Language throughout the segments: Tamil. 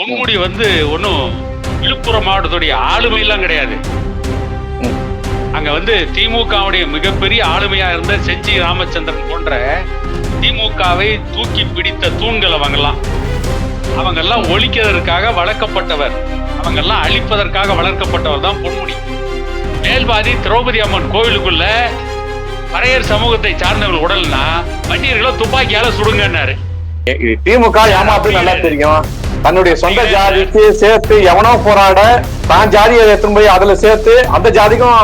பொன்முடி வந்து ஒன்றும் விழுப்புரம் மாவட்டத்துடைய ஆளுமையெல்லாம் கிடையாது. அங்க வந்து திமுகவுடைய மிகப்பெரிய ஆளுமையா இருந்த செஞ்சி ராமச்சந்திரன் போன்ற திமுகவை தூக்கி பிடித்த தூண்கள் அவங்கெல்லாம். அவங்கெல்லாம் ஒழிக்கிறதற்காக வளர்க்கப்பட்டவர். அவங்கெல்லாம் அழிப்பதற்காக வளர்க்கப்பட்டவர் தான் பொன்முடி மேல்பாதி திரௌபதி அம்மன் கோவிலுக்குள்ள பறையர் சமூகத்தை சார்ந்தவர்கள் உடல்னா வண்டியர்களை துப்பாக்கியால சுடுங்கன்னாரு. திமுக ஏமாத்து நல்லா தெரியும். தன்னுடைய சொந்த ஜாதிக்கு சேர்த்து எவனோ போராட தான் ஜாதியை எடுத்துன்னு போய் அதுல சேர்த்து அந்த ஜாதிக்கும்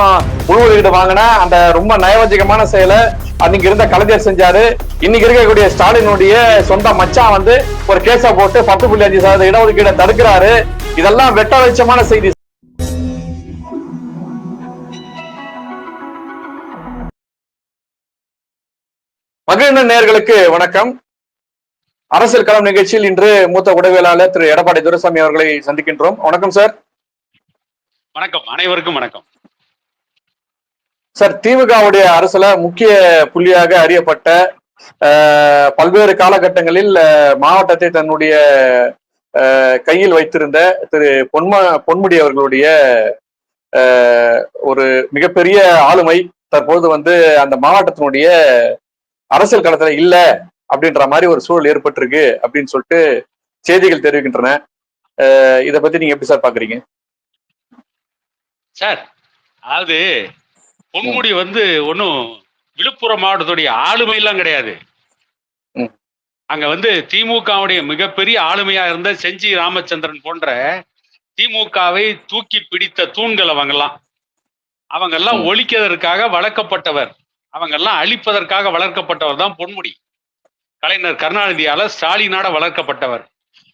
உள்ஒதுக்கீடு வாங்கின அந்த ரொம்ப நயவஞ்சகமான செயலை அன்னைக்கு இருந்த கலைஞர் செஞ்சாரு. இன்னைக்கு இருக்கக்கூடிய ஸ்டாலினுடைய சொந்த மச்சான் வந்து ஒரு கேஸ போட்டு பத்து புள்ளி அஞ்சு சதவீத இடஒதுக்கீடை தடுக்கிறாரு. இதெல்லாம் வெட்ட வெளிச்சமான செய்தி. மகிழ்ந்த நேர்களுக்கு வணக்கம். அரசியல் களம் நிகழ்ச்சியில் இன்று மூத்த உடவியலாளர் திரு எடப்பாடி துரைசாமி அவர்களை சந்திக்கின்றோம். வணக்கம் சார். வணக்கம். அனைவருக்கும் வணக்கம். சார் திமுகவுடைய அரசுல முக்கிய புள்ளியாக அறியப்பட்ட பல்வேறு காலகட்டங்களில் மாவட்டத்தை தன்னுடைய கையில் வைத்திருந்த திரு பொன்ம பொன்முடி அவர்களுடைய ஒரு மிகப்பெரிய ஆளுமை தற்போது வந்து அந்த மாவட்டத்தினுடைய அரசியல் களத்துல இல்ல அப்படின்ற மாதிரி ஒரு சூழல் ஏற்பட்டிருக்கு அப்படின்னு சொல்லிட்டு செய்திகள் தெரிவிக்கின்றன. இத பத்தி நீங்க எப்படி சார் பாக்குறீங்க? சார் அதாவது பொன்முடி வந்து ஒன்றும் விழுப்புரம் மாவட்டத்துடைய ஆளுமையெல்லாம் கிடையாது. ம். அங்க வந்து திமுகவுடைய மிகப்பெரிய ஆளுமையா இருந்த செஞ்சி ராமச்சந்திரன் போன்ற திமுகவை தூக்கி பிடித்த தூண்கள் அவங்கெல்லாம். அவங்கெல்லாம். ஒழிக்கிறதற்காக வளர்க்கப்பட்டவர். அவங்கெல்லாம் அழிப்பதற்காக வளர்க்கப்பட்டவர் தான் பொன்முடி. கலைஞர் கருணாநிதியால ஸ்டாலினாட வளர்க்கப்பட்டவர்.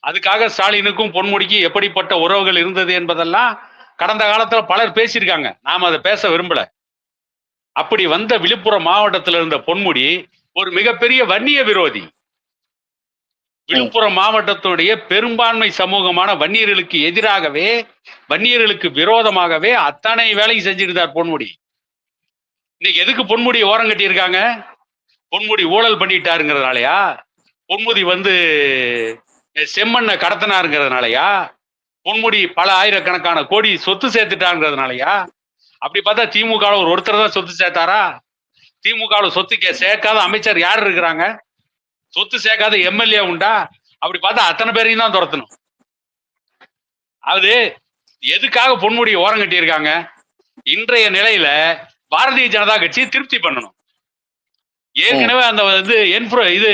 அதுக்காக ஸ்டாலினுக்கும் பொன்முடிக்கு எப்படிப்பட்ட உறவுகள் இருந்தது என்பதெல்லாம் கடந்த காலத்துல பலர் பேசியிருக்காங்க. நாம அதை பேச விரும்பல. அப்படி வந்த விழுப்புரம் மாவட்டத்தில் இருந்த பொன்முடி ஒரு மிகப்பெரிய வன்னிய விரோதி. விழுப்புரம் மாவட்டத்துடைய பெரும்பான்மை சமூகமான வன்னியர்களுக்கு எதிராகவே வன்னியர்களுக்கு விரோதமாகவே அத்தனை வேலையும் செஞ்சிருந்தார் பொன்முடி. இன்னைக்கு எதுக்கு பொன்முடி ஓரம் கட்டியிருக்காங்க? பொன்முடி ஊழல் பண்ணிட்டாருங்கிறதுனாலயா? பொன்முடி வந்து செம்மண்ணை கடத்தினாருங்கிறதுனாலயா? பொன்முடி பல ஆயிரக்கணக்கான கோடி சொத்து சேர்த்துட்டாங்கிறதுனாலயா அப்படி பார்த்தா திமுக ஒரு ஒருத்தர் தான் சொத்து சேர்த்தாரா? திமுக சொத்து சேர்க்காத அமைச்சர் யார் இருக்கிறாங்க? சொத்து சேர்க்காத எம்எல்ஏ உண்டா? அப்படி பார்த்தா அத்தனை பேரையும் தான் துரத்தணும். அது எதுக்காக பொன்முடி ஓரம் கட்டியிருக்காங்க? இன்றைய நிலையில பாரதிய ஜனதா கட்சி திருப்தி பண்ணணும். ஏற்கனவே அந்த வந்து என்ஃப்ரோ இது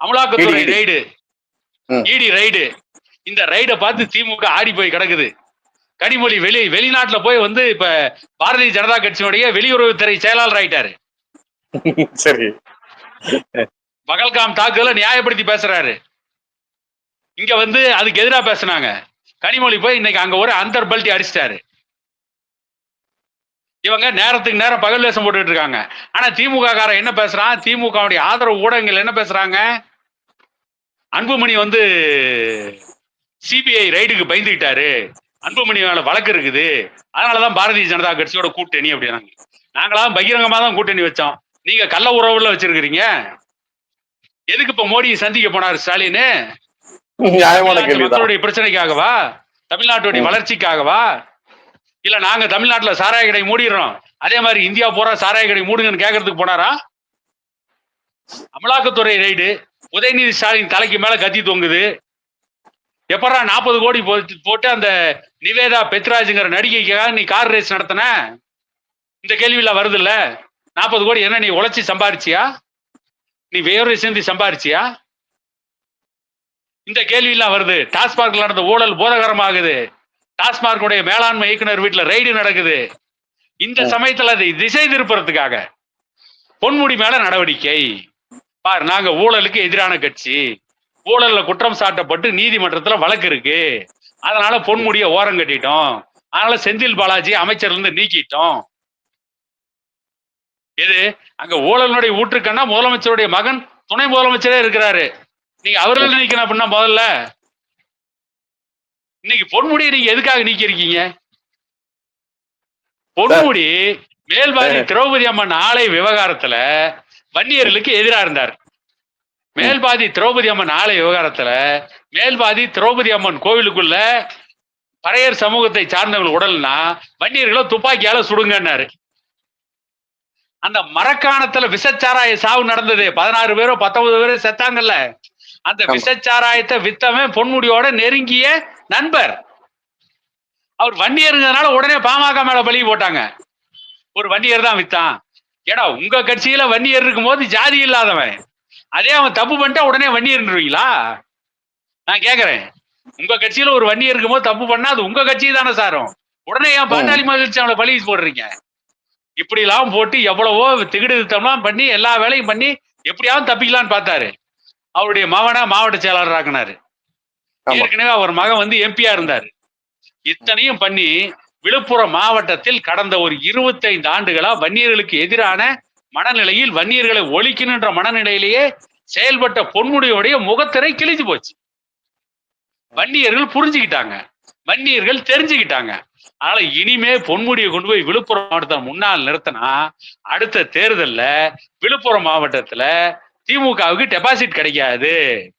அமலாக்கத்துறை. ரைடு. இடி ரைடு இந்த ரைடை பார்த்து திமுக ஆடி போய் கிடக்குது. கனிமொழி வெளி வெளிநாட்டுல போய் வந்து இப்ப பாரதிய ஜனதா கட்சியினுடைய வெளியுறவுத்துறை செயலாளர் ஆயிட்டாரு. சரி. பகல்காம் தாக்குதல நியாயப்படுத்தி பேசுறாரு. இங்க வந்து அதுக்கு எதிரா பேசுனாங்க. கனிமொழி போய் இன்னைக்கு அங்க ஒரு அந்தர் பல்ட்டி அடிச்சிட்டாரு. இவங்க நேரத்துக்கு நேரம் பகல் வேஷம் போட்டுட்டு இருக்காங்க. ஆனா திமுக காரன் என்ன பேசுறான்? திமுகவுடைய ஆதரவு ஊடகங்கள் என்ன பேசுறாங்க? அன்புமணி வந்து சிபிஐ ரைடுக்கு பயந்துக்கிட்டாரு அன்புமணி மேல வழக்கு இருக்குது. அதனாலதான் பாரதிய ஜனதா கட்சியோட கூட்டணி அப்படின்னாங்க. நாங்களாம் பகிரங்கமா தான் கூட்டணி வச்சோம். நீங்க கள்ள உறவுல வச்சிருக்கிறீங்க. எதுக்கு இப்ப மோடியை சந்திக்க போனாரு ஸ்டாலின்? பிரச்சனைக்காகவா? தமிழ்நாட்டுடைய. வளர்ச்சிக்காகவா? இல்ல நாங்க தமிழ்நாட்டுல சாராய கடை மூடிடுறோம். அதே மாதிரி இந்தியா பூரா சாராய கடை மூடுங்கன்னு கேட்கறதுக்கு போனாரா? அமலாக்கத்துறை ரைடு உதயநிதி ஸ்டாலின் தலைக்கு மேல கத்தி தொங்குது. எப்படா நாற்பது கோடி போட்டு போட்டு அந்த நிவேதா பெத்ராஜுங்கிற நடிகைக்காக நீ கார் ரேஸ் நடத்தின? இந்த கேள்வியில வருது இல்ல நாற்பது கோடி என்ன நீ உழைச்சி சம்பாரிச்சியா? நீ வேறு சேர்ந்து சம்பாரிச்சியா? இந்த கேள்வியெல்லாம் வருது. டாஸ்மார்க்ல நடந்த ஊழல் போதகரமாகுது. டாஸ்மார்க்குடைய மேலாண்மை இயக்குனர் வீட்டுல ரைடு நடக்குது. இந்த. சமயத்துல அதை திசை திருப்புறதுக்காக பொன்முடி மேல நடவடிக்கை. பார் நாங்க ஊழலுக்கு எதிரான கட்சி. ஊழல்ல குற்றம் சாட்டப்பட்டு நீதிமன்றத்துல வழக்கு இருக்கு. அதனால பொன்முடிய ஓரம் கட்டிட்டோம். அதனால செந்தில் பாலாஜி அமைச்சர்ல இருந்து நீக்கிட்டோம். எது? அங்க ஊழலுடைய ஊற்றுக்கண்ணா முதலமைச்சருடைய மகன் துணை முதலமைச்சரே இருக்கிறாரு. நீங்க அவர்கள் நீக்கணும் அப்படின்னா முதல்ல. இன்னைக்கு பொன்முடியை நீங்க எதுக்காக நீக்கிருக்கீங்க பொன்முடி மேல்பாதி திரௌபதி அம்மன் ஆலை விவகாரத்துல வன்னியர்களுக்கு எதிரா இருந்தார். மேல்பாதி திரௌபதி அம்மன் ஆலை விவகாரத்துல மேல்பாதி திரௌபதி அம்மன் கோவிலுக்குள்ள பறையர் சமூகத்தை சார்ந்தவங்க உடல்னா வன்னியர்களை துப்பாக்கியால சுடுங்கன்னாரு. அந்த மரக்காணத்துல விசச்சாராய சாவு நடந்தது. பதினாறு பேரோ பத்தொன்பது பேரோ செத்தாங்கல்ல. அந்த. விசச்சாராயத்தை வித்தவன் பொன்முடியோட நெருங்கிய நண்பர் அவர் வன்னியருங்கிறதுனால உடனே பாமக மேல பழி போட்டாங்க. ஒரு வன்னியர் தான் வித்தான். ஏடா உங்க கட்சியில வன்னியர் இருக்கும்போது ஜாதி இல்லாதவன். அதே அவன் தப்பு பண்ணிட்டா உடனே வன்னியர்ன்றீங்களா நான் கேக்குறேன். உங்க கட்சியில ஒரு வன்னியர் இருக்கும்போது தப்பு பண்ணா அது உங்க கட்சி தானே சாரும். உடனே ஏன் பாட்டாளி மகிழ்ச்சி அவளை பழி போடுறீங்க? இப்படி எல்லாம் போட்டு எவ்வளவோ திகிடு திட்டம்லாம் பண்ணி எல்லா வேலையும் பண்ணி எப்படியாவது தப்பிக்கலாம்னு பார்த்தாரு. அவருடைய மகனை மாவட்ட செயலாளர் ஆக்கினாரு. ஏற்கனவே அவர் மகன் வந்து எம்பியா இருந்தாரு. இத்தனையும் பண்ணி விழுப்புரம் மாவட்டத்தில் கடந்த ஒரு இருபத்தைந்து ஆண்டுகளா வன்னியர்களுக்கு எதிரான மனநிலையில் வன்னியர்களை ஒழிக்கணுன்ற மனநிலையிலேயே செயல்பட்ட பொன்முடியோடைய முகத்திரை கிழிஞ்சு போச்சு. வன்னியர்கள் புரிஞ்சுக்கிட்டாங்க. வன்னியர்கள் தெரிஞ்சுக்கிட்டாங்க. அதனால இனிமே பொன்முடியை கொண்டு போய் விழுப்புரம் மாவட்டத்தை முன்னால் நிறுத்தினா அடுத்த தேர்தல்ல விழுப்புரம் மாவட்டத்துல திமுகவுக்கு டெபாசிட் கிடைக்காது.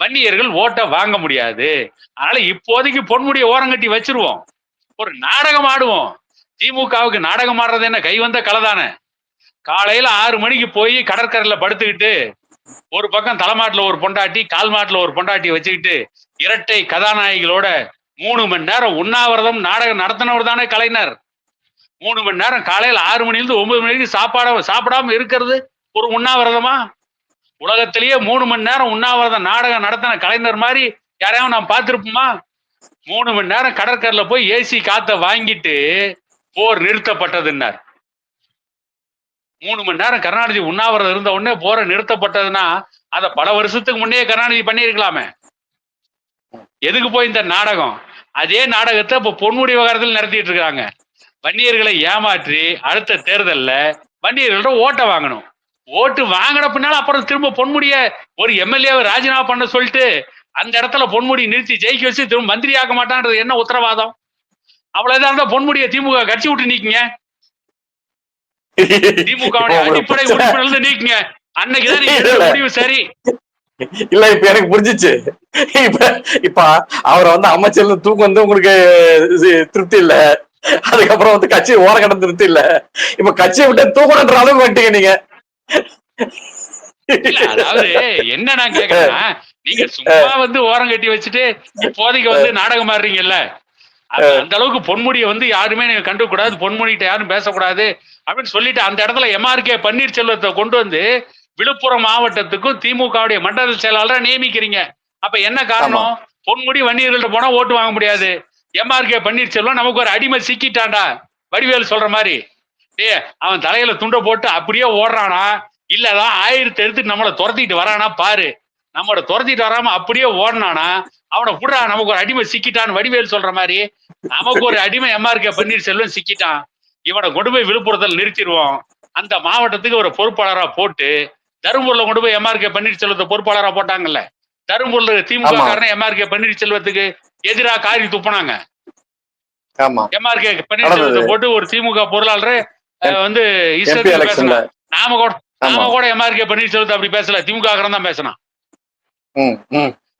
வன்னியர்கள் ஓட்டை வாங்க முடியாது. அதனால இப்போதைக்கு பொன்முடியை ஓரங்கட்டி வச்சிருவோம். ஒரு நாடகம் ஆடுவோம். திமுகவுக்கு நாடகம் ஆடுறது என்ன? கை வந்த கலைதானே காலையில ஆறு மணிக்கு போய் கடற்கரையில படுத்துக்கிட்டு ஒரு பக்கம் தலைமாட்டில் ஒரு பொண்டாட்டி கால் மாட்டில் ஒரு பொண்டாட்டி வச்சுக்கிட்டு இரட்டை கதாநாயகிகளோட மூணு மணி நேரம் உண்ணாவிரதம் நாடகம் நடத்தினவர் தானே கலைஞர். மூணு மணி நேரம் காலையில் ஆறு மணிலிருந்து ஒன்பது மணிக்கு சாப்பாட சாப்பிடாம இருக்கிறது ஒரு உண்ணாவிரதமா? உலகத்திலேயே மூணு மணி நேரம் உண்ணாவிரதம் நாடகம் நடத்தின கலைஞர் மாதிரி யாரையாவது நான் பார்த்துருப்போமா? மூணு மணி நேரம் கடற்கரையில போய் ஏசி காத்த வாங்கிட்டு போர் நிறுத்தப்பட்டதுன்னார். மூணு மணி நேரம் கருணாநிதி உண்ணாவிரதம் இருந்த உடனே போரை நிறுத்தப்பட்டதுன்னா அதை பல வருஷத்துக்கு முன்னே கருணாநிதி பண்ணியிருக்கலாமே. எதுக்கு போய் இந்த நாடகம்? அதே நாடகத்தை இப்போ பொன்முடி விவகாரத்தில் நடத்திட்டு இருக்காங்க வன்னியர்களை ஏமாற்றி அடுத்த தேர்தலில் வன்னியர்கள்ட்ட ஓட்டை வாங்கணும். ஓட்டு வாங்கின பின்னால அப்புறம் திரும்ப பொன்முடிய ஒரு எம்எல்ஏவை ராஜினாமா பண்ண சொல்லிட்டு அந்த இடத்துல பொன்முடி நிறுத்தி ஜெயிக்க வச்சு திரும்ப மந்திரி ஆக்க மாட்டான்றது என்ன உத்தரவாதம்? அவ்வளவுதான் இருந்தா பொன்முடிய திமுக கட்சி விட்டு நீக்குங்க. திமுக அடிப்படை உறுப்பினர் நீக்குங்க. அன்னைக்குதான் முடிவு சரி. இல்ல இப்ப எனக்கு புரிஞ்சிச்சு. இப்ப இப்ப அவரை வந்து அமைச்சர்ல தூக்கம் வந்து உங்களுக்கு திருப்தி இல்ல. அதுக்கப்புறம் வந்து கட்சி ஓரக்கட்ட திருப்தி இல்ல. இப்ப கட்சியை விட்டு தூக்கணுன்ற அளவுக்கு வந்துட்டீங்க நீங்க. அதாவது என்ன நான் கேக்குறேன்னா நீங்க சும்மா வந்து ஓரம் கட்டி வச்சுட்டு இப்போதைக்கு வந்து நாடகம் ஆடுறீங்கல்ல? அது அந்த அளவுக்கு பொன்முடியை வந்து யாருமே நீங்க கண்டுக்க கூடாது பொன்முடிகிட்ட யாரும் பேசக்கூடாது அப்படின்னு சொல்லிட்டு அந்த இடத்துல எம்ஆர்கே பன்னீர்செல்வத்தை கொண்டு வந்து விழுப்புரம் மாவட்டத்துக்கும் திமுகவுடைய மண்டல செயலாளரை நியமிக்கிறீங்க. அப்ப என்ன காரணம்? பொன்முடி வன்னியர்கள்ட்ட போனா ஓட்டு வாங்க முடியாது. எம்ஆர்கே பன்னீர்செல்வம் நமக்கு ஒரு அடிமை சிக்கிட்டான்டா. வடிவேல் சொல்ற மாதிரி. அவன் தலையில துண்டை போட்டு அப்படியே ஓடுறானா? இல்லதான் ஆயிரத்தி எடுத்து நம்மளை துரத்திட்டு வரானா பாரு. நம்மளை துரத்திட்டு வராம அப்படியே ஓடினானா? அவனை புடுறா நமக்கு ஒரு அடிமை சிக்கிட்டான்னு வடிவேல் சொல்ற மாதிரி. நமக்கு ஒரு அடிமை எம்ஆர்கே பன்னீர்செல்வம் சிக்கிட்டான். இவனை கொண்டு போய் விழுப்புரத்தில் நிறுத்திடுவோம். அந்த மாவட்டத்துக்கு ஒரு பொறுப்பாளரா போட்டு தருமபுரில கொண்டு போய் எம்ஆர்கே பன்னீர்செல்வத்தை பொறுப்பாளரா போட்டாங்கல்ல? தருமபுரில திமுக. காரனே எம்ஆர்கே பன்னீர்செல்வத்துக்கு எதிரா காரி துப்புனாங்க. எம்ஆர்கே பன்னீர்செல்வத்தை. போட்டு ஒரு திமுக பொருளாளர் வந்து நாம கூட நாம கூட எம்ஆர்கே பன்னீர்செல்வத்தை அப்படி பேசல. திமுக தான் பேசினான்.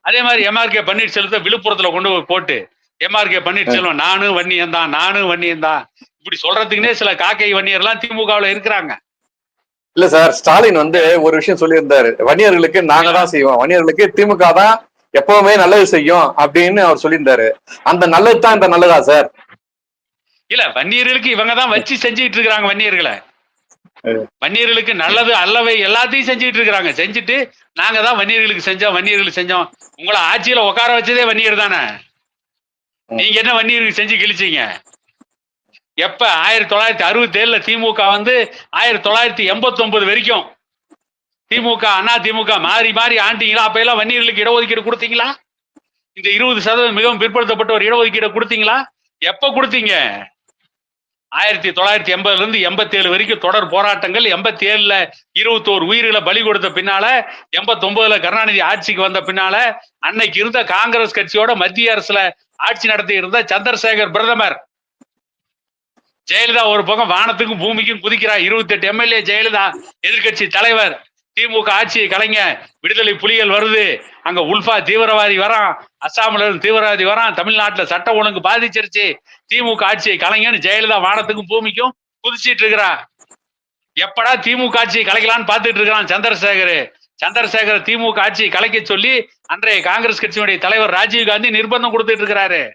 அதே மாதிரி எம்ஆர்கே பன்னீர்செல்வத்தை விழுப்புரத்துல கொண்டு போய் போட்டு எம்ஆர்கே பன்னீர்செல்வம் நானும் வன்னியன் தான் நானும் வன்னியன் தான். இப்படி சொல்றதுக்குன்னே சில காக்கை வன்னியர்லாம் திமுகவுல இருக்கிறாங்க. இல்ல சார் ஸ்டாலின் வந்து ஒரு விஷயம் சொல்லியிருந்தாரு. வன்னியர்களுக்கு நாங்க தான் செய்வோம். வன்னியர்களுக்கு திமுக தான் எப்பவுமே நல்லது செய்யும் அப்படின்னு அவர் சொல்லியிருந்தாரு. அந்த நல்லது தான் இந்த நல்லதா சார்? இல்ல வன்னியர்களுக்கு இவங்க தான் வச்சு செஞ்சுட்டு இருக்கிறாங்க வன்னியர்களை. வன்னியர்களுக்கு நல்லது அல்லவை எல்லாத்தையும் செஞ்சுட்டு இருக்கிறாங்க. செஞ்சுட்டு நாங்க தான் வன்னியர்களுக்கு செஞ்சோம் வன்னியர்களுக்கு செஞ்சோம். உங்களை ஆட்சியில உட்கார வச்சதே வன்னியர் தானே. நீங்க என்ன வன்னியர்களுக்கு செஞ்சு கிழிச்சீங்க? எப்ப ஆயிரத்தி தொள்ளாயிரத்தி அறுபத்தி ஏழுல திமுக வந்து ஆயிரத்தி தொள்ளாயிரத்தி எண்பத்தி ஒன்பது வரைக்கும் திமுக அண்ணா திமுக மாறி மாறி ஆண்டீங்களா? அப்ப எல்லாம் வன்னியர்களுக்கு இடஒதுக்கீடு கொடுத்தீங்களா? இந்த இருபது சதவீதம் மிகவும் பிற்படுத்தப்பட்ட ஒரு இடஒதுக்கீடு கொடுத்தீங்களா? எப்ப கொடுத்தீங்க? ஆயிரத்தி தொள்ளாயிரத்தி எண்பதுல இருந்து எண்பத்தி ஏழு வரைக்கும் தொடர் போராட்டங்கள் எண்பத்தி ஏழுல இருபத்தோரு உயிர்களை பலி கொடுத்த பின்னால எண்பத்தி ஒன்பதுல கருணாநிதி ஆட்சிக்கு வந்த பின்னால அன்னைக்கு இருந்த காங்கிரஸ் கட்சியோட மத்திய அரசுல ஆட்சி நடத்தி இருந்த சந்திரசேகர் பிரதமர். ஜெயலலிதா ஒரு பக்கம் வானத்துக்கும் பூமிக்கும் குதிக்கிறார். இருபத்தி எட்டு எம்எல்ஏ ஜெயலலிதா எதிர்கட்சி தலைவர். திமுக ஆட்சியை கலைங்க. விடுதலை புலிகள் வருது. அங்க உல்ஃபா தீவிரவாதி வரான். அஸ்ஸாம்ல இருந்து தீவிரவாதி வரான். தமிழ்நாட்டுல சட்ட ஒழுங்கு பாதிச்சிருச்சு. திமுக ஆட்சியை கலைங்கன்னு ஜெயலலிதா வானத்துக்கும் பூமிக்கும் குதிச்சிட்டு இருக்கிறா. எப்படா திமுக ஆட்சியை கலைக்கலாம்னு பார்த்துட்டு இருக்கிறான் சந்திரசேகர். சந்திரசேகர் திமுக ஆட்சியை கலைக்க சொல்லி அன்றைய காங்கிரஸ் கட்சியினுடைய தலைவர் ராஜீவ் காந்தி நிர்பந்தம் கொடுத்துட்டு இருக்கிறாரு.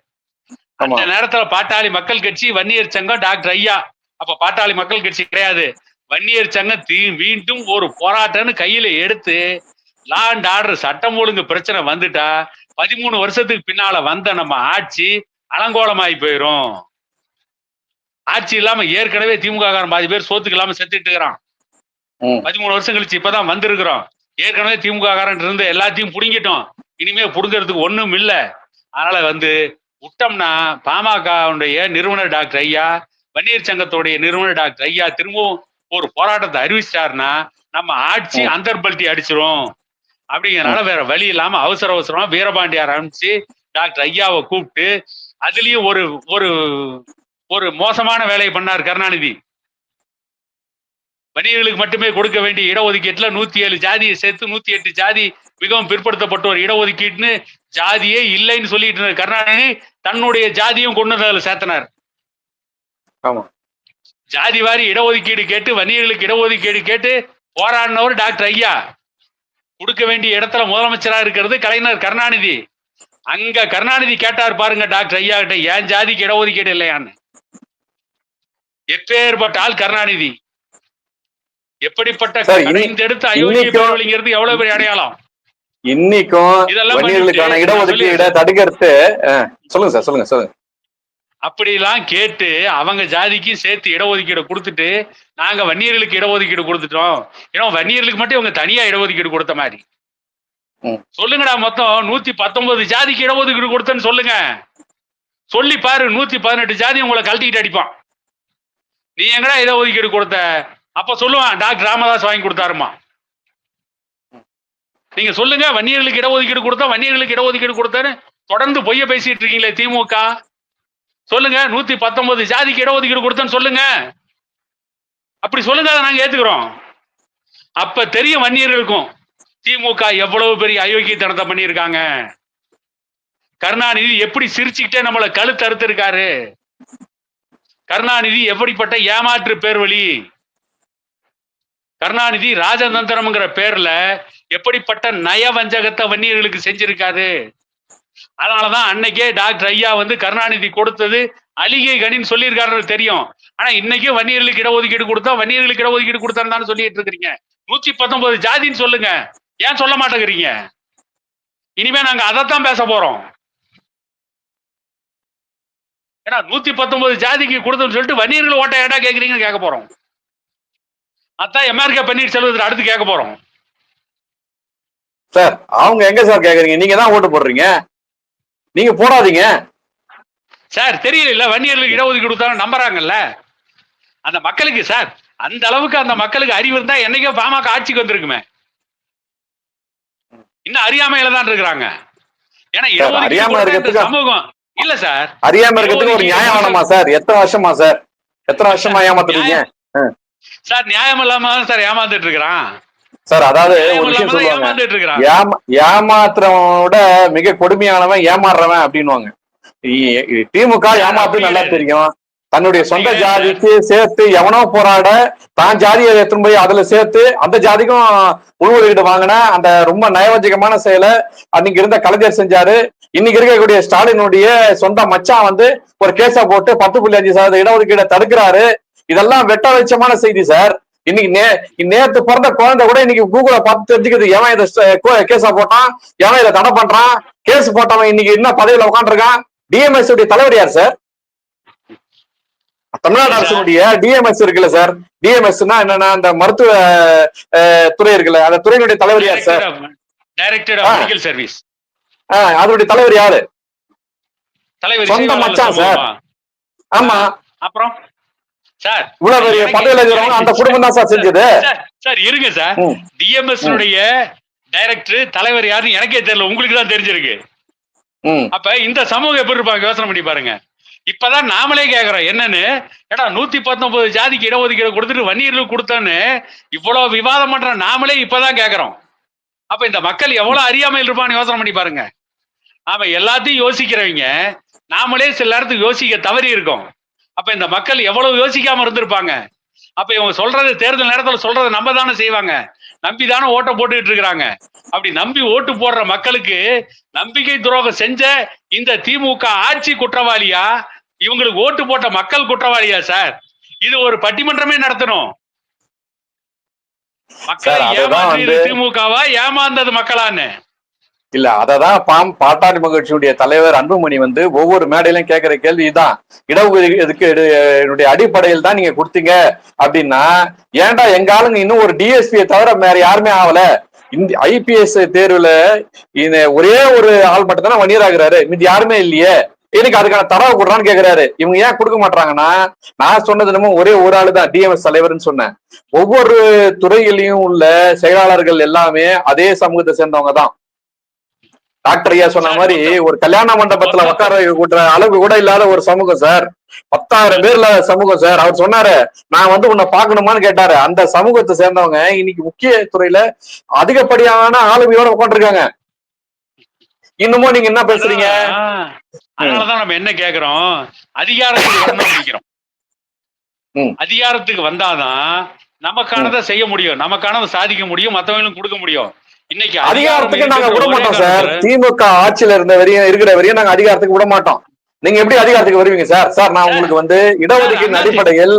அந்த நேரத்துல பாட்டாளி மக்கள் கட்சி வன்னியர் சங்கம் டாக்டர் ஐயா. அப்ப பாட்டாளி மக்கள் கட்சி கிடையாது. வன்னியர் சங்கம் மீண்டும் ஒரு போராட்டம்னு கையில எடுத்து லா அண்ட் ஆர்டர் சட்டம் ஒழுங்கு பிரச்சனை வந்துட்டா பதிமூணு வருஷத்துக்கு பின்னால வந்த நம்ம ஆட்சி அலங்கோலமாயி போயிரும். ஆட்சி இல்லாம ஏற்கனவே திமுக காரன் பாதி பேர் சோத்துக்கு இல்லாம செத்துட்டு இருக்கிறான். பதிமூணு வருஷம் கழிச்சு இப்பதான் வந்திருக்கிறோம். ஏற்கனவே திமுக காரன் இருந்து எல்லாத்தையும் புடுங்கிட்டோம். இனிமே புடுங்கிறதுக்கு ஒண்ணும் இல்ல. அதனால வந்து விட்டோம்னா பாமகவுடைய நிறுவனர் டாக்டர் ஐயா வன்னியர் சங்கத்துடைய நிறுவனர் டாக்டர் ஐயா திரும்பவும் ஒரு போராட்டத்தை அறிவிச்சிட்டாருன்னா நம்ம ஆட்சி. அந்தர்பல்ட்டி அடிச்சிரும். அப்படிங்கறனால வேற வழி இல்லாம அவசர அவசரமா வீரபாண்டியார் அனுப்பிச்சு டாக்டர் ஐயாவை கூப்பிட்டு அதுலயும் ஒரு ஒரு ஒரு மோசமான வேலையை பண்ணார் கருணாநிதி. வணிகர்களுக்கு மட்டுமே கொடுக்க வேண்டிய இடஒதுக்கீட்டுல நூத்தி ஏழு ஜாதியை சேர்த்து நூத்தி எட்டு ஜாதி மிகவும் பிற்படுத்தப்பட்ட ஒரு இடஒதுக்கீட்டுன்னு ஜாதியே இல்லைன்னு சொல்லிட்டு இருந்த கருணாநிதி தன்னுடைய ஜாதியும் கொண்டு சேர்த்தனார். ஆமா. ஜாதி வாரி இடஒதுக்கீடு கேட்டு வன்னியர்களுக்கு இடஒதுக்கீடு கேட்டு போராடினவர் டாக்டர் ஐயா. கொடுக்க வேண்டிய இடத்துல முதலமைச்சரா இருக்கிறது கலைஞர் கருணாநிதி. அங்க கருணாநிதி கேட்டார் பாருங்க டாக்டர் ஐயா கிட்ட ஏன் ஜாதிக்கு இடஒதுக்கீடு இல்லையான்னு? எப்பேற்பட்ட ஆள் கருணாநிதி. எப்படிப்பட்ட சார், இன்னி- கடைந்தெடுத்த அயோக்கிய இன்னைக்கும் பேரொழிங்கிறது எவ்வளவு பெரிய அடையாளம்? இன்னைக்கும் இதெல்லாம் இடஒதுக்கீடை தடுக்கிறது சொல்லுங்க சார் சொல்லுங்க சொல்லுங்க. அப்படிலாம் கேட்டு அவங்க ஜாதிக்கு சேர்த்து இடஒதுக்கீடு கொடுத்துட்டு நாங்க வன்னியர்களுக்கு இடஒதுக்கீடு கொடுத்துட்டோம். ஏன்னா வன்னியர்களுக்கு மட்டும் இவங்க தனியா இடஒதுக்கீடு கொடுத்த மாதிரி. சொல்லுங்கடா மொத்தம் நூத்தி பத்தொன்பது ஜாதிக்கு இடஒதுக்கீடு கொடுத்தேன்னு சொல்லுங்க. சொல்லி பாரு நூத்தி பதினெட்டு ஜாதி உங்களை கழட்டிக்கிட்டு அடிப்பான். நீ எங்கடா இடஒதுக்கீடு கொடுத்த? அப்ப சொல்லுவான் டாக்டர் ராமதாஸ் வாங்கி கொடுத்தாருமா நீங்க சொல்லுங்க வன்னியர்களுக்கு இடஒதுக்கீடு கொடுத்தா வன்னியர்களுக்கு இடஒதுக்கீடு கொடுத்தான்னு தொடர்ந்து பொய்ய பேசிட்டு இருக்கீங்களே திமுக. சொல்லுங்க நூத்தி பத்தொன்பது ஜாதிக்கு இடஒதுக்கீடு கொடுத்தேன்னு சொல்லுங்க. அப்படி சொல்லுங்க அதை நாங்க ஏத்துக்கிறோம். அப்ப தெரியும் வன்னியர்களுக்கும் திமுக எவ்வளவு பெரிய அயோக்கியத்தனத்தை பண்ணியிருக்காங்க. கருணாநிதி எப்படி சிரிச்சுக்கிட்டே நம்மளை கழுத்தறுத்து இருக்காரு கருணாநிதி எப்படிப்பட்ட ஏமாற்று பேர்வழி. கருணாநிதி ராஜதந்திரம்ங்கிற பேர்ல எப்படிப்பட்ட நயவஞ்சகத்தை வன்னியர்களுக்கு செஞ்சிருக்காரு. அதனாலதான் அன்னைக்கே டாக்டர் ஐயா வந்து கருணாநிதி கொடுத்தது அலிகை கனின்னு சொல்லியிருக்காரு தெரியும். ஆனா இன்னைக்கும் வன்னியர்களுக்கு இடஒதுக்கீடு கொடுத்தா வன்னியர்களுக்கு இடஒதுக்கீடு கொடுத்தான்னு சொல்லிட்டு இருக்கிறீங்க. நூத்தி பத்தொன்பது ஜாதின்னு சொல்லுங்க. ஏன் சொல்ல மாட்டேங்கிறீங்க? இனிமே நாங்க அதைத்தான் பேச போறோம். ஏன்னா நூத்தி பத்தொன்பது ஜாதிக்கு கொடுத்தோம்னு சொல்லிட்டு வன்னியர்கள் ஓட்ட ஏடா கேக்குறீங்கன்னு கேட்க போறோம். அதான் எம்ஆர்கே பன்னீர்செல்வத்தில் அடுத்து கேட்க போறோம். சார் அவங்க எங்க சார் கேக்குறீங்க? நீங்க தான் ஓட்டு போடுறீங்க. நீங்க போடாதீங்க. சார் தெரியல வன்னியர்களுக்கு இடஒதுக்கீடு கொடுத்தாலும் நம்புறாங்கல்ல? அந்த மக்களுக்கு சார் அந்த அளவுக்கு அந்த மக்களுக்கு அறிவு இருந்தா என்னைக்கோ பாமக ஆட்சிக்கு வந்திருக்குமே. இன்னும் அறியாமையில தான் இருக்கிறாங்க. ஏன்னா இடஒதுக்கீடு சமூகம் இல்ல சார். அறியாம இருக்கிறதுக்கு ஒரு நியாயம் வேணாமா சார்? எத்தனை வருஷமா சார்? எத்தனை வருஷமா ஏமாத்துறீங்க? சார் நியாயம் இல்லாம சார் ஏமாந்துட்டு இருக்கிறான். சார் அதாவது ஒரு விஷயம் சொல்லுவாங்க. ஏமா ஏமாத்துறவனோட மிக கொடுமையானவன் ஏமாறுறவன் இ- திமுக ஏமாத்து நல்லா தெரியும். தன்னுடைய சொந்த. ஜாதிக்கு சேர்த்து எவனோ போராட தான் ஜாதியை எடுத்துன்னு போய் அதுல சேர்த்து அந்த ஜாதிக்கும் உள்ஒதுக்கீடு வாங்கின அந்த ரொம்ப நயவஞ்சகமான செயலை அன்னைக்கு இருந்த கலைஞர் செஞ்சாரு. இன்னைக்கு இருக்கக்கூடிய ஸ்டாலினுடைய சொந்த மச்சான் வந்து ஒரு கேஸ போட்டு பத்து புள்ளி அஞ்சு சதவீத இடஒதுக்கீடை தடுக்கிறாரு. இதெல்லாம் வெட்ட வெளிச்சமான செய்தி சார். இன்னைக்கு நே நேத்து பிறந்த குழந்தை கூட இன்னைக்கு கூகுள பார்த்து தெரிஞ்சுக்குது. எவன் இதை கேஸா போட்டான்? எவன் இதை தடை பண்றான்? கேஸ் போட்டவன் இன்னைக்கு என்ன பதவியில உட்காந்துருக்கான் டிஎம்எஸ் உடைய தலைவர் யார் சார் தமிழ்நாடு அரசுடைய டிஎம்எஸ் இருக்குல்ல சார் டிஎம்எஸ்னா என்னன்னா அந்த மருத்துவ துறை இருக்குல்ல அந்த துறையினுடைய தலைவர் யார் சார் டைரக்டர் மெடிக்கல் சர்வீஸ் அதனுடைய தலைவர் யாரு? தலைவர் சொந்த மச்சான் சார். ஆமா. அப்புறம்? சார் இவ்வளவு பெரிய எனக்கு- பதவியில இருக்கிறவங்க அந்த குடும்பம் தான் சார் செஞ்சது. சார், இருங்க சார். டிஎம்எஸ் டைரக்டர் தலைவர் யாருன்னு எனக்கே தெரியல. உங்களுக்கு தான் தெரிஞ்சிருக்கு. அப்ப இந்த சமூகம் எப்படி இருப்பாங்க? யோசனை பண்ணி பாருங்க. இப்பதான் நாமளே கேக்குறோம். என்னன்னு? ஏடா நூத்தி பத்தொன்பது ஜாதிக்கு இடஒதுக்கீடு கொடுத்துட்டு வன்னியர்களுக்கு கொடுத்தோன்னு இவ்வளவு விவாதம் பண்ற நாமளே இப்பதான் கேக்குறோம். அப்ப இந்த மக்கள் எவ்வளவு அறியாமையில் இருப்பான்னு யோசனை பண்ணி பாருங்க. நாம எல்லாத்தையும் யோசிக்கிறவங்க நாமளே சில நேரத்துக்கு யோசிக்க தவறி இருக்கோம். அப்ப இந்த மக்கள் எவ்வளவு யோசிக்காம இருந்திருப்பாங்க? அப்ப இவங்க சொல்றது தேர்தல் நேரத்துல சொல்றதை நம்ம தானே செய்வாங்க? நம்பி தானே ஓட்ட போட்டுக்கிட்டு இருக்கிறாங்க? அப்படி நம்பி ஓட்டு போடுற மக்களுக்கு நம்பிக்கை துரோகம் செஞ்ச இந்த திமுக ஆட்சி குற்றவாளியா? இவங்களுக்கு ஓட்டு போட்ட மக்கள் குற்றவாளியா சார்? இது ஒரு பட்டிமன்றமே நடத்தணும். மக்களை ஏமாற்றியது திமுகவா? ஏமாந்தது மக்களான்னு. இல்ல அததான் பாம் பாட்டாளி மகிழ்ச்சியுடைய தலைவர் அன்புமணி வந்து ஒவ்வொரு மேடையிலும் கேட்கிற கேள்வி தான் இடஒதுக்கு என்னுடைய அடிப்படையில் தான் நீங்க கொடுத்தீங்க அப்படின்னா ஏன்டா எங்க ஆளுங்க இன்னும் ஒரு டிஎஸ்பியை தவிர வேற யாருமே ஆகல? இந்த ஐபிஎஸ் தேர்வுல இந்த ஒரே ஒரு ஆள் மட்டும் தானே வன்னியராகிறாரு மீதி யாருமே இல்லையே. எனக்கு அதுக்கான தரவு கொடுறான்னு கேக்குறாரு. இவங்க ஏன் கொடுக்க மாட்டாங்கன்னா நான் சொன்னது என்னமோ ஒரே ஒரு ஆளு தான் டிஎம்எஸ் தலைவர்னு சொன்னேன். ஒவ்வொரு துறையிலையும் உள்ள செயலாளர்கள் எல்லாமே அதே சமூகத்தை சேர்ந்தவங்க தான். டாக்டர் ஐயா சொன்ன மாதிரி ஒரு கல்யாண மண்டபத்துல உட்கார கூட்டுற அளவு கூட இல்லாத ஒரு சமூகம் சார். பத்தாயிரம் பேர்ல சமூகம் சார். அவர் சொன்னாரு நான் வந்து உன்னை பார்க்கணுமான்னு கேட்டாரு. அந்த சமூகத்தை சேர்ந்தவங்க இன்னைக்கு முக்கிய துறையில அதிகப்படியான ஆளுமையோட உட்காந்துருக்காங்க இன்னமும் நீங்க என்ன பேசுறீங்க? அதனாலதான் நம்ம என்ன கேக்குறோம்? அதிகாரத்துக்கு வரணும். அதிகாரத்துக்கு வந்தாதான் நமக்கானதை செய்ய முடியும். நமக்கானதை சாதிக்க முடியும். மத்தவங்களும் கொடுக்க முடியும். இன்னைக்கு அதிகாரத்துக்கு நாங்க விட மாட்டோம் சார். திமுக ஆட்சியில இருந்த வரையும் இருக்கிற வரையும் நாங்க அதிகாரத்துக்கு விட மாட்டோம். நீங்க எப்படி அதிகாரத்துக்கு வருவீங்க சார்? சார் நான் உங்களுக்கு வந்து இடஒதுக்கீடு. அடிப்படையில்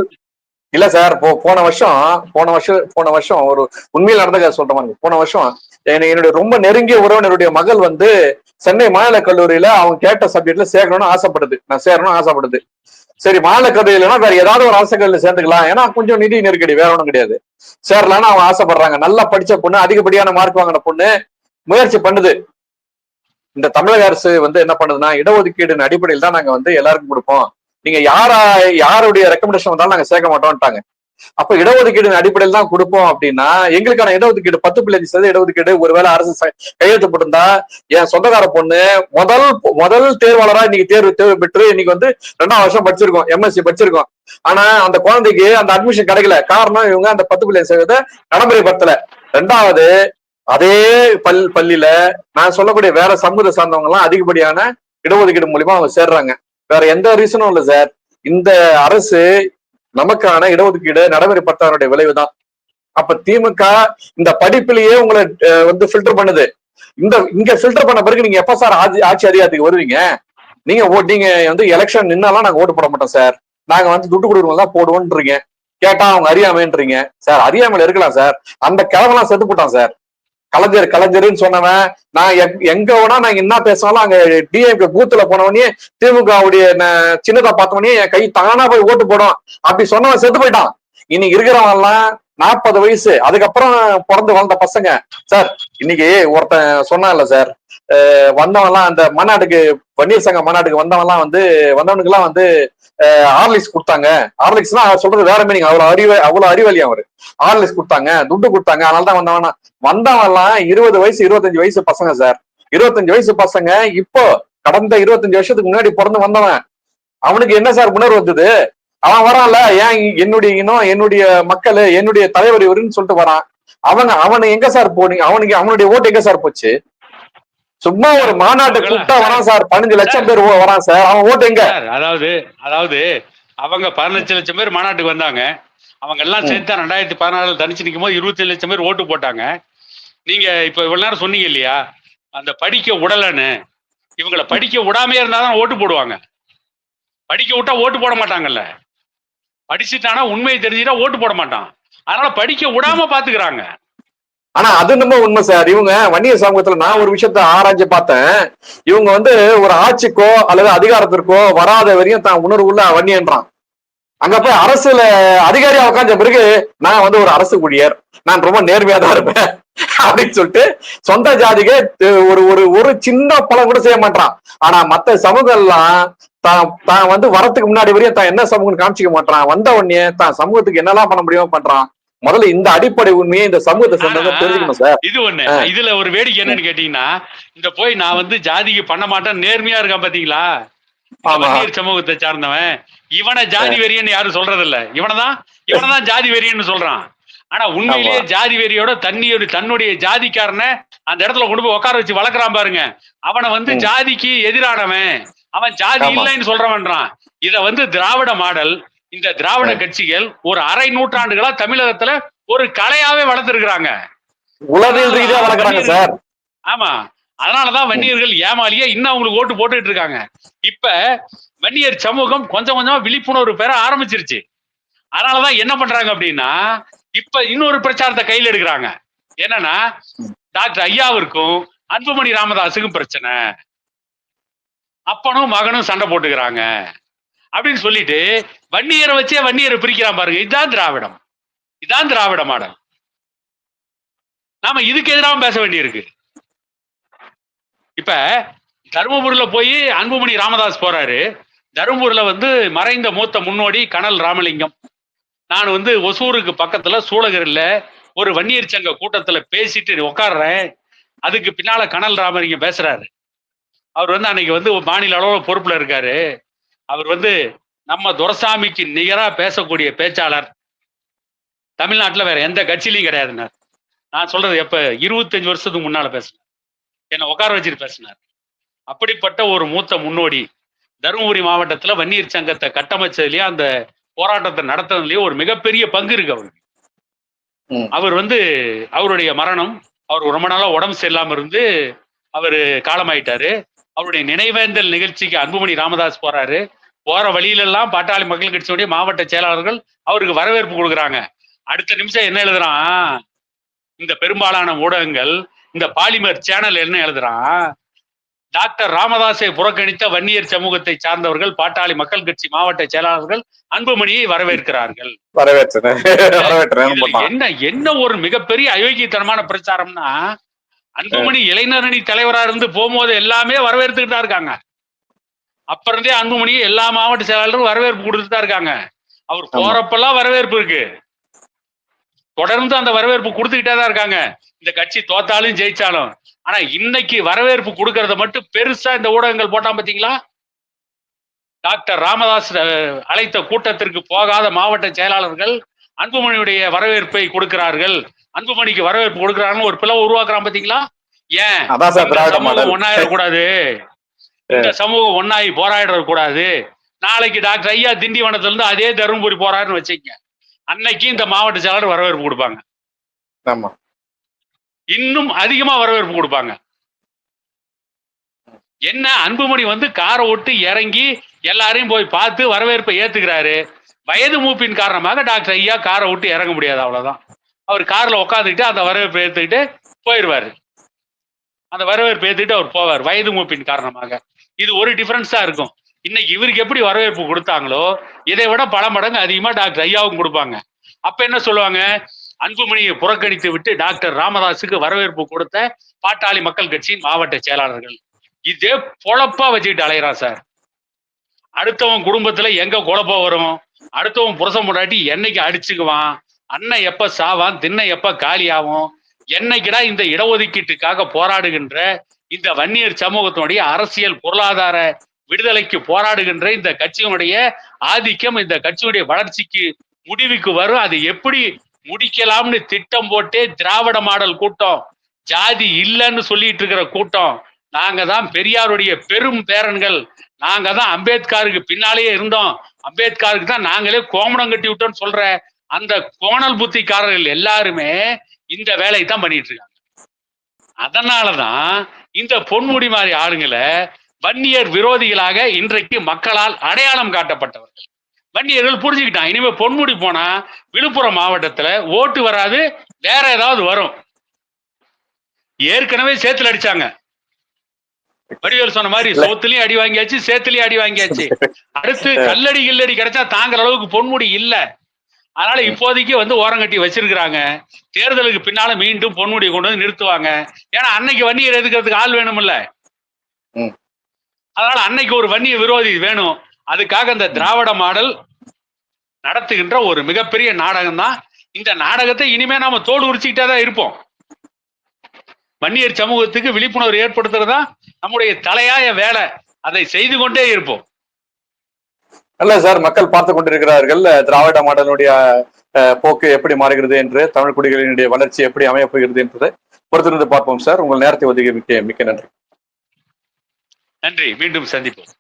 இல்ல சார் போன வருஷம் போன வருஷம் போன வருஷம் ஒரு உண்மையில் நடந்த கதை சொல்ற மாதிரி போன வருஷம் என்னை- என்னுடைய ரொம்ப நெருங்கிய உறவினருடைய மகள் வந்து சென்னை மாநில கல்லூரியில அவங்க கேட்ட சப்ஜெக்ட்ல சேர்க்கணும்னு ஆசைப்படுது. நான் சேரணும்னு ஆசைப்படுது. சரி மாநில கதையிலனா வேற ஏதாவது ஒரு அரசு கல்லூரியில் சேர்ந்துக்கலாம். ஏன்னா கொஞ்சம் நிதி நெருக்கடி வேற ஒன்றும் கிடையாது. சேரலான்னு அவங்க ஆசைப்படுறாங்க. நல்லா படிச்ச பொண்ணு அதிகப்படியான மார்க் வாங்கின பொண்ணு முயற்சி பண்ணுது. இந்த தமிழக அரசு வந்து என்ன பண்ணுதுன்னா இடஒதுக்கீடு அடிப்படையில் தான் நாங்க வந்து எல்லாருக்கும் கொடுப்போம். நீங்க யாரா யாருடைய ரெக்கமெண்டேஷன் வந்தாலும் நாங்க சேர்க்க மாட்டோம்ட்டாங்க அப்ப இடஒதுக்கீடு அடிப்படையில் தான் கொடுப்போம் அப்படின்னா எங்களுக்கான இடஒதுக்கீடு பத்து பிள்ளைங்க சதவீத இடஒதுக்கீடு ஒருவேளை அரசு கையெழுத்தப்பட்டிருந்தா கையெழுத்து போட்டிருந்தா என் சொந்தக்கார பொண்ணு முதல் முதல் தேர்வாளரா இன்னைக்கு தேர்வு தேர்வு பெற்று இன்னைக்கு வந்து ரெண்டாம் வருஷம் படிச்சிருக்கோம் எம்எஸ்சி படிச்சிருக்கோம். ஆனா அந்த குழந்தைக்கு அந்த அட்மிஷன் கிடைக்கல. காரணம் இவங்க அந்த பத்து பிள்ளை சதவீத நடைமுறைப்படுத்தல. ரெண்டாவது அதே பல் பள்ளியில நான் சொல்லக்கூடிய வேற சமூக சார்ந்தவங்க எல்லாம் அதிகப்படியான இடஒதுக்கீடு மூலியமா அவங்க சேர்றாங்க. வேற எந்த ரீசனும் இல்லை சார் இந்த அரசு நமக்கான இடஒதுக்கீடு நடைமுறைப்படுத்தாருடைய விளைவுதான். அப்ப திமுக இந்த படிப்பிலேயே உங்களை வந்து ஃபில்டர் பண்ணுது. இந்த இங்க ஃபில்டர் பண்ண பிறகு நீங்க எப்ப சார் ஆட்சி ஆட்சி அதிகாரத்துக்கு வருவீங்க? நீங்க நீங்க வந்து எலெக்ஷன் நின்னாலாம் நாங்க ஓட்டு போட மாட்டோம் சார் நாங்க வந்து துட்டு கொடுக்குறவங்க தான் போடுவோன்றீங்க. கேட்டா அவங்க அறியாமைன்றீங்க. சார் அறியாமல் இருக்கலாம் சார் அந்த கிழமெல்லாம் செத்து போட்டான் சார் கலைஞர் கலைஞர்னு சொன்னவன். நான் எங்க வேணா நாங்க என்ன பேசினாலும் அங்க டிஎம்கே பூத்துல போனவனே திமுகவுடைய சின்னதா பார்த்தவனே என் கை தானா போய் ஓட்டு போடும். அப்படி சொன்னவன் செத்து போயிட்டான். இன்னைக்கு இருக்கிறவன் எல்லாம் நாற்பது வயசு. அதுக்கப்புறம் பிறந்து வளர்ந்த பசங்க. சார் இன்னைக்கு ஒருத்தன் சொன்னான்ல சார் வந்தவன்லாம் அந்த மாநாட்டுக்கு வன்னியர் சங்க மாநாட்டுக்கு வந்தவன்லாம் வந்து வந்தவனுக்கு எல்லாம் வந்து ஆர்லிக்ஸ் கொடுத்தாங்க. ஆர்லிக்ஸ்னா அவர் சொல்றது வேற மீனிங் அவ்வளவு அறிவு அவ்வளவு அறிவாளி அவரு? ஆர்லிக்ஸ் கொடுத்தாங்க துண்டு கொடுத்தாங்க. அதனால தான் வந்தவனா. வந்தவன்லாம் இருபது வயசு இருபத்தஞ்சு வயசு பசங்க சார் இருபத்தஞ்சு வயசு பசங்க இப்போ கடந்த இருபத்தஞ்சு வருஷத்துக்கு முன்னாடி பிறந்து வந்தவன். அவனுக்கு என்ன சார் உணர்வு வந்தது? அவன் வரான்ல ஏன் என்னுடைய இனம் என்னுடைய மக்கள் என்னுடைய தலைவர் இவருன்னு சொல்லிட்டு வரான். அவங்க அவனை எங்க சார் போனீங்க அவனுக்கு அவனுடைய ஓட்டு எங்க சார் போச்சு? சும்மா ஒரு மாநாட்டு கூப்பிட்டா வரான் சார். பதினஞ்சு லட்சம் பேர் வரான் சார். அவன் ஓட்டு எங்க? அதாவது அதாவது அவங்க பதினஞ்சு லட்சம் பேர் மாநாட்டுக்கு வந்தாங்க. அவங்க எல்லாம். சேர்த்து ரெண்டாயிரத்தி பதினாறுல தனிச்சு நிற்கும் போது இருபத்தி லட்சம் பேர் ஓட்டு போட்டாங்க. நீங்க இப்ப இவ்வளவு நேரம் சொன்னீங்க இல்லையா? அந்த படிக்க விடலன்னு இவங்கள படிக்க விடாம இருந்தாதான் ஓட்டு போடுவாங்க. படிக்க விட்டா ஓட்டு போட மாட்டாங்கல்ல. படிச்சுட்டானா உண்மையை தெரிஞ்சுட்டா ஓட்டு போட மாட்டான். அதனால படிக்க விடாம பாத்துக்கிறாங்க. ஆனா அது நம்ம உண்மை சார். இவங்க வன்னியர் சமூகத்துல நான் ஒரு விஷயத்த ஆராய்ச்சி பார்த்தேன். இவங்க வந்து ஒரு ஆட்சிக்கோ அல்லது அதிகாரத்திற்கோ வராத வரையும் தான் உணர்வுள்ள வன்னியன்றான். அங்க போய் அரசுல அதிகாரியா உட்காந்த பிறகு நான் வந்து ஒரு அரசு ஊழியர். நான் ரொம்ப நேர்மையா தான் இருப்பேன். அப்படின்னு சொல்லிட்டு சொந்த ஜாதிக்கு ஒரு ஒரு ஒரு சின்ன பலம் கூட செய்ய மாட்டான். ஆனா மத்த சமூகம் எல்லாம் தான் தான் வந்து வரத்துக்கு முன்னாடி வரையும் தான் என்ன சமூகம் காமிச்சிக்க மாட்டான் வந்த உடனே தான் சமூகத்துக்கு என்னெல்லாம் பண்ண முடியுமோ பண்றான். முதல்ல இந்த அடிப்படை உண்மையை இந்த சமூகத்தை சேர்ந்தவங்க தெரிஞ்சுக்கணும் சார். இது ஒண்ணு. இதுல ஒரு வேடிக்கை என்னன்னு கேட்டீங்கன்னா இந்த போய் நான் வந்து ஜாதிக்கு பண்ண மாட்டேன் நேர்மையா இருக்கான் பாத்தீங்களா? வன்னியர் சமூகத்தை சார்ந்தவன். இவனை ஜாதி வெறியன்னு யாரும் சொல்றது இல்ல இவனதான் இவனதான் ஜாதி வெறியன்னு சொல்றான். ஆனா உண்மையிலேயே ஜாதி வெறியோட தண்ணியோட தன்னுடைய ஜாதிக்காரனை அந்த இடத்துல கொண்டு போய் உட்கார வச்சு வளர்க்குறான் பாருங்க. அவனை வந்து. ஜாதிக்கு எதிரானவன். அவன் ஜாதி. இல்லைன்னு சொல்றவன்றான். இத வந்து திராவிட மாடல் இந்த திராவிட. கட்சிகள் ஒரு அரை நூற்றாண்டுகளா தமிழகத்துல ஒரு கலையாவே வளர்த்திருக்கிறாங்க. உளவியல் ரீதியா வளர்க்குறாங்க சார். ஆமா. அதனாலதான் வன்னியர்கள் ஏமாலியா இன்னும் அவங்களுக்கு ஓட்டு போட்டுட்டு இருக்காங்க. இப்ப வன்னியர் சமூகம் கொஞ்சம் கொஞ்சமா விழிப்புணர்வு பெற ஆரம்பிச்சிருச்சு. அதனாலதான் என்ன பண்றாங்க அப்படின்னா இப்ப இன்னொரு பிரச்சாரத்தை கையில் எடுக்கிறாங்க. என்னன்னா டாக்டர் ஐயாவிற்கும் அன்புமணி ராமதாஸுக்கும் பிரச்சனை. அப்பனும் மகனும் சண்டை போட்டுக்கிறாங்க. அப்படின்னு சொல்லிட்டு வன்னியரை வச்சே வன்னியரை பிரிக்கிறான் பாருங்க. இதுதான் திராவிடம். இதான் திராவிட மாடல் நாம இதுக்கு எதிராக பேச வேண்டியிருக்கு. இப்ப தருமபுரியில போய் அன்புமணி ராமதாஸ் போறாரு. தருமபுரியில வந்து மறைந்த மூத்த முன்னோடி கனல் ராமலிங்கம். நான் வந்து ஒசூருக்கு பக்கத்துல சூளகிரில ஒரு வன்னியர் சங்க கூட்டத்துல பேசிட்டு உட்காடுறேன் அதுக்கு பின்னால கனல் ராமலிங்கம் பேசுறாரு. அவர் வந்து அன்னைக்கு வந்து மாநில அளவுல பொறுப்புல இருக்காரு. அவர் வந்து நம்ம துரசாமிக்கு நிகரா பேசக்கூடிய பேச்சாளர். தமிழ்நாட்டுல வேற எந்த கட்சியிலையும் கிடையாதுன்னார் நான் சொல்றது எப்ப? இருபத்தஞ்சு வருஷத்துக்கு முன்னால பேசினேன் என்னை உட்கார வச்சுட்டு பேசினார். அப்படிப்பட்ட ஒரு மூத்த முன்னோடி தருமபுரி மாவட்டத்துல வன்னியர் சங்கத்தை கட்டமைச்சதுலயும் அந்த போராட்டத்தை நடத்துறதுலயும் ஒரு மிகப்பெரிய பங்கு இருக்கு அவருக்கு. அவர் வந்து அவருடைய மரணம் அவர் ரொம்ப நாளா உடம்பு சரியில்லாம இருந்து அவர் காலமாயிட்டாரு. அவருடைய நினைவேந்தல் நிகழ்ச்சிக்கு அன்புமணி ராமதாஸ் போறாரு. போற வழியிலெல்லாம் பாட்டாளி மக்கள் கட்சியுடைய மாவட்ட செயலாளர்கள் அவருக்கு வரவேற்பு கொடுக்குறாங்க. அடுத்த நிமிஷம் என்ன எழுதுறான்? இந்த பெரும்பாலான ஊடகங்கள் இந்த பாலிமர் சேனல் என்ன எழுதுறான்? டாக்டர் ராமதாஸை புறக்கணித்த வன்னியர் சமூகத்தை சார்ந்தவர்கள் பாட்டாளி மக்கள் கட்சி மாவட்ட செயலாளர்கள் அன்புமணியை வரவேற்கிறார்கள். என்ன என்ன ஒரு மிகப்பெரிய அயோக்கியத்தனமான பிரச்சாரம்னா அன்புமணி இளைஞரணி தலைவரா இருந்து போகும்போது எல்லாமே வரவேற்றுக்கிட்டு தான் இருக்காங்க. அப்ப இருந்தே அன்புமணி எல்லா மாவட்ட செயலாளரும் வரவேற்பு கொடுத்துட்டு தான் இருக்காங்க. அவர். போறப்பெல்லாம் வரவேற்பு இருக்கு. தொடர்ந்து அந்த வரவேற்பு கொடுத்துக்கிட்டே தான் இருக்காங்க. இந்த கட்சி தோத்தாலும் ஜெயிச்சாலும். ஆனா இன்னைக்கு வரவேற்பு கொடுக்கறத மட்டும் பெருசா இந்த ஊடகங்கள் போட்டான் பாத்தீங்களா? டாக்டர் ராமதாஸ் அழைத்த கூட்டத்திற்கு போகாத மாவட்ட செயலாளர்கள் அன்புமணியுடைய வரவேற்பை கொடுக்கிறார்கள். அன்புமணிக்கு வரவேற்பு கொடுக்கிறாங்கன்னு ஒரு பிளவு உருவாக்குறான் பாத்தீங்களா? ஏன்? அதான் சார் இந்த சமூகம் சமூகம் ஒன்னாயி போராடிடக்கூடாது. நாளைக்கு டாக்டர் ஐயா திண்டிவனத்துல இருந்து அதே தருமபுரி போறாருன்னு வச்சுக்கங்க. அன்னைக்கு இந்த மாவட்ட செயலாளர் வரவேற்பு கொடுப்பாங்க. இன்னும் அதிகமா வரவேற்பு கொடுப்பாங்க. என்ன? அன்புமணி வந்து காரை விட்டு இறங்கி எல்லாரையும் போய் பார்த்து வரவேற்பை ஏத்துக்கிறாரு. வயது மூப்பின் காரணமாக டாக்டர் ஐயா காரை விட்டு இறங்க முடியாது அவ்வளவுதான். அவர் கார்ல உட்காந்துக்கிட்டு அந்த வரவேற்பு ஏத்துக்கிட்டு போயிடுவாரு அந்த வரவேற்பு ஏத்துக்கிட்டு அவர் போவார் வயது மூப்பின் காரணமாக. இது ஒரு டிஃபரன்ஸா இருக்கும். இன்னைக்கு இவருக்கு எப்படி வரவேற்பு கொடுத்தாங்களோ இதை விட பல மடங்கு அதிகமா டாக்டர் ஐயாவும் கொடுப்பாங்க. அப்ப என்ன சொல்லுவாங்க? அன்புமணியை புறக்கணித்து விட்டு டாக்டர் ராமதாஸுக்கு வரவேற்பு கொடுத்த பாட்டாளி மக்கள் கட்சியின் மாவட்ட செயலாளர்கள். இதே பொழப்பா வச்சுக்கிட்டு அலையறான் சார். அடுத்தவன் குடும்பத்துல எங்க குழப்பம் வரும்? அடுத்தவன் புருஷன் முடாட்டி என்னைக்கு அடிச்சுக்குவான்? அண்ணன் எப்ப சாவான் திண்ணை எப்ப காலியாகும் என்னைக்கிடா இந்த இடஒதுக்கீட்டுக்காக போராடுகின்ற இந்த வன்னியர் சமூகத்தினுடைய அரசியல் பொருளாதார விடுதலைக்கு போராடுகின்ற இந்த கட்சியினுடைய ஆதிக்கம் இந்த கட்சியுடைய வளர்ச்சிக்கு முடிவுக்கு வரும். அது எப்படி முடிக்கலாம்னு திட்டம் போட்டே திராவிட மாடல் கூட்டம் ஜாதி இல்லைன்னு சொல்லிட்டு இருக்கிற கூட்டம் நாங்க தான் பெரியாருடைய பெரும் பேரன்கள் நாங்க தான் அம்பேத்கருக்கு பின்னாலேயே இருந்தோம். அம்பேத்கருக்கு தான் நாங்களே கோமணம் கட்டி விட்டோம்னு சொல்ற அந்த கோணல் புத்திக்காரர்கள் எல்லாருமே இந்த வேலையை தான் பண்ணிட்டு இருக்காங்க. அதனாலதான் இந்த பொன்முடி மாதிரி ஆளுங்களை வன்னியர் விரோதிகளாக இன்றைக்கு மக்களால் அடையாளம் காட்டப்பட்டவர்கள். வன்னியர்கள் புரிஞ்சுக்கிட்டான் இனிமே பொன்முடி போனா விழுப்புரம் மாவட்டத்துல ஓட்டு வராது வேற ஏதாவது வரும். ஏற்கனவே சேத்துல அடிச்சாங்க. வடிவேல் சொன்ன மாதிரி சோத்துலயும் அடி வாங்கியாச்சு சேத்துலயும் அடி வாங்கியாச்சு. அடுத்து கல்லடி கில்லடி கிடைச்சா தாங்குற அளவுக்கு பொன்முடி இல்ல. அதனால இப்போதைக்கு வந்து ஓரங்கட்டி வச்சிருக்கிறாங்க. தேர்தலுக்கு பின்னால மீண்டும் பொன்முடியை கொண்டு வந்து நிறுத்துவாங்க. ஏன்னா அன்னைக்கு வன்னியர் எதுக்கிறதுக்கு ஆள் வேணும்ல. அதனால அன்னைக்கு ஒரு வன்னிய விரோதி வேணும். அதுக்காக இந்த திராவிட மாடல் நடத்துகின்ற ஒரு மிகப்பெரிய நாடகம் தான் இந்த நாடகத்தை இனிமே நாம தோடு உரிச்சுக்கிட்டே தான் இருப்போம். வன்னியர் சமூகத்துக்கு விழிப்புணர்வு ஏற்படுத்துறது நம்முடைய தலையாய வேலை. அதை செய்து கொண்டே இருப்போம். அல்ல சார் மக்கள் பார்த்து கொண்டிருக்கிறார்கள். திராவிட மாடலுடைய போக்கு எப்படி மாறுகிறது என்று தமிழ் குடிகளினுடைய வளர்ச்சி எப்படி அமையப் போகிறது என்பதை பொறுத்திருந்து பார்ப்போம் சார். உங்கள் நேரத்தை ஒதுக்கி மிக்க மிக்க நன்றி. நன்றி. மீண்டும் சந்திப்போம்.